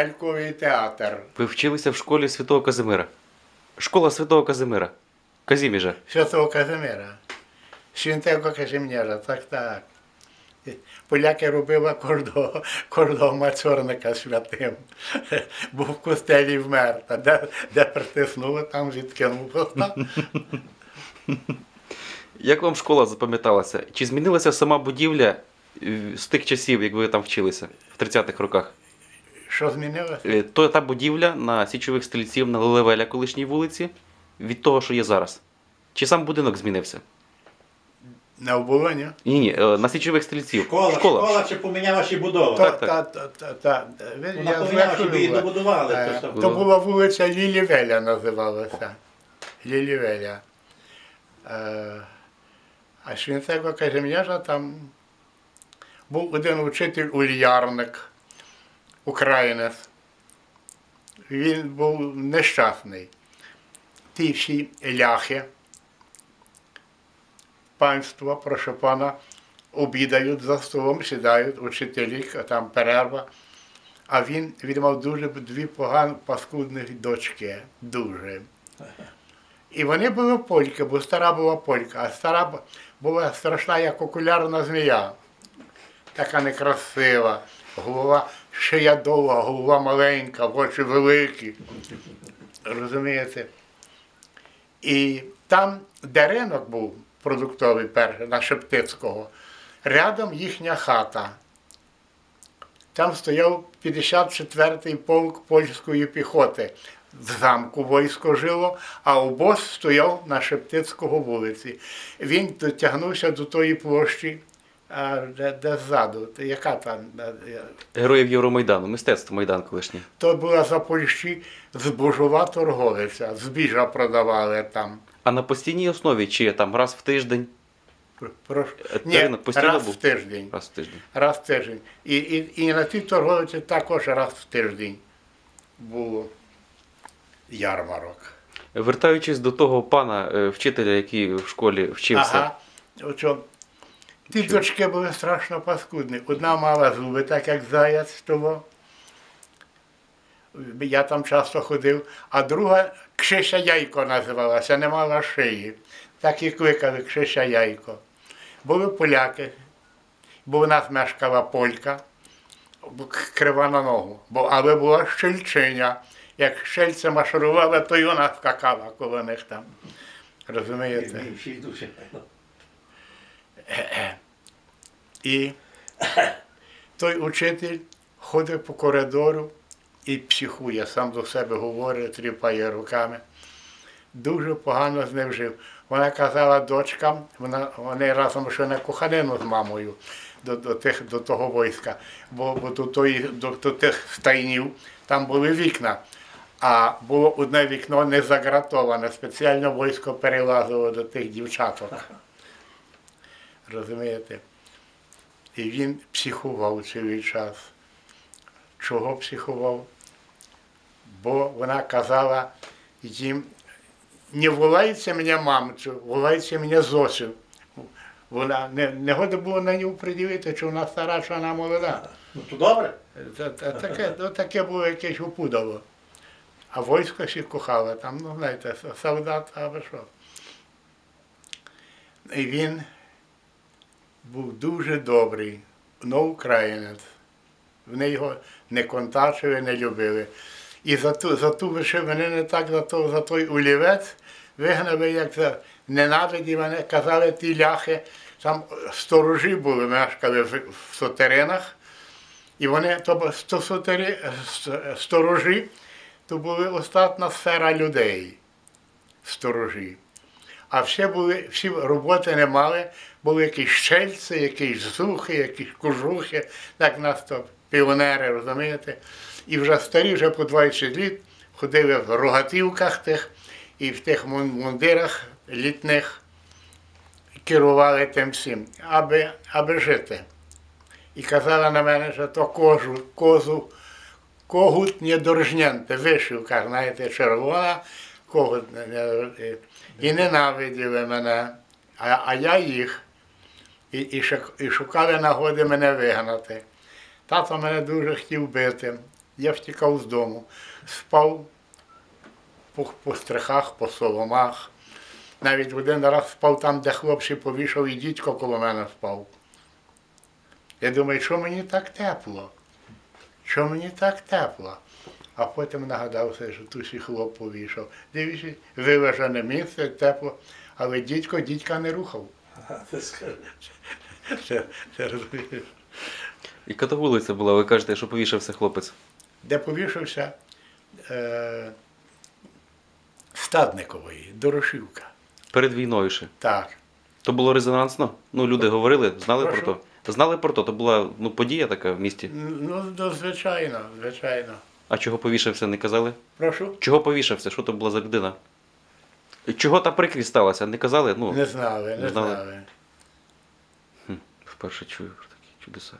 Ляльковий театр. Ви вчилися в школі Святого Казимира. Школа Святого Казимира. Казіміжа. Святого Казимира. Святого Казимира, так, так. Поляки робили кожного, кожного мацьорника святим. Був в костелі вмер, та де, де притиснули, там відкинув. Як вам школа запам'яталася? Чи змінилася сама будівля е, з тих часів, як ви там вчилися в 30-х роках? Що змінилося? Е, То та будівля на січових стрільців на Лелевеля колишній вулиці від того, що є зараз. Чи сам будинок змінився? На оболоні? Ні, ні, е, на січових стрільців. Школа, школа, чи поміняла ще будова? Та, так. та, та, та, та. Ви- Вона я поміняла, щоб її була. добудували. Е, то що. То була вулиця Лілівеля називалася. Лілівеля. Е, А Свінцего Казим'яжа там був один учитель ульярник, українець. Він був нещасний. Ті всі ляхи, панство, прошу пана, обідають за столом, сідають учителі, а там перерва. А він, він мав дуже дві погані паскудних дочки. Дуже. І вони були польки, бо стара була полька, а стара була страшна, як окулярна змія. Така некрасива. Голова шия довга, голова маленька, очі великі. Розумієте? І там, де ринок був продуктовий перший, на Шептицького, рядом їхня хата. Там стояв 54-й полк польської піхоти. В замку військо жило, а обоз стояв на Шептицького вулиці. Він дотягнувся до тої площі, а, де, де ззаду. Яка там? е, е, Героїв Євромайдану, мистецтво Майдан колишнє. То була за Польщі збожова торговиця, збіжа продавали там. А на постійній основі чи там раз в тиждень? Е, Ні, раз був? в тиждень. Раз в тиждень. Раз в тиждень. І, і, і на тій торговиці також раз в тиждень було ярмарок. Вертаючись до того пана вчителя, який в школі вчився. Ага. Ті дочки були страшно паскудні. Одна мала зуби, так як заяць того. Я там часто ходив, а друга Кшиша Яйко називалася, не мала шиї. Так і кликали Кшиша Яйко. Були поляки, бо в нас мешкала полька, крива на ногу. Бо, але була щельчиня. Як щельця марширувала, то й вона скакала коло них там. Розумієте? І той учитель ходить по коридору і психує, сам до себе говорить, тріпає руками. Дуже погано з ним жив. Вона казала дочкам, вона, вони разом йшли на коханину з мамою до, до, тих, до того війська, бо, бо до, тої, до, до тих стайнів там були вікна. А було одне вікно не загратоване, спеціально військо перелазило до тих дівчаток. Розумієте? І він психував цілий час. Чого психував? Бо вона казала їм, не волайте мене мамцю, волайте мене Зосю. Вона не, не года було на нього приділити, чи вона стара, чи вона молода. Ну то добре. Та- та- Таке, ну, таке було якесь опудало. А військо всі кохало, там, ну знаєте, солдат або що. І він був дуже добрий, но українець. Вони його не контачили, не любили. І за ту, за ту вишиванину, так за, то, за той олівець вигнали, як за ненавиді мене, казали ті ляхи, там сторожі були, мешкали в, сотеринах. І вони, то бу- сто сотері, с- сторожі, то були остатна сфера людей, сторожі. А всі були, всі роботи не мали, були якісь щельці, якісь зухи, якісь кожухи, так нас то піонери, розумієте? І вже старі, вже по 20 літ ходили в рогатівках тих і в тих мундирах літних, керували тим всім, аби, аби жити. І казала на мене, що то кожу, козу, когут не недорожнянте, вишивка, знаєте, червона, когут і ненавиділи мене, а, а я їх. І, і, шукали нагоди мене вигнати. Тато мене дуже хотів бити. Я втікав з дому, спав по, по стрихах, по соломах. Навіть один раз спав там, де хлопці повішав, і дідько коло мене спав. Я думаю, що мені так тепло? Що мені так тепло? А потім нагадався, що тут і хлоп повішав. Дивіться, виважене місце, тепло, але дідько дідька не рухав. Яка то вулиця була, ви кажете, що повішався хлопець. Де повішався е, Стадникової, Дорошівка. Перед війною ще. Так. То було резонансно. Ну, люди говорили, знали Прошу? про то. Знали про то. То була ну, подія така в місті. Ну, ну, звичайно, звичайно. А чого повішався, не казали? Прошу? Чого повішався? Що то була за людина? Чого та прикрість сталася? Не казали? Ну, Не знали, не Не знали. знали. вперше чую про такі чудеса.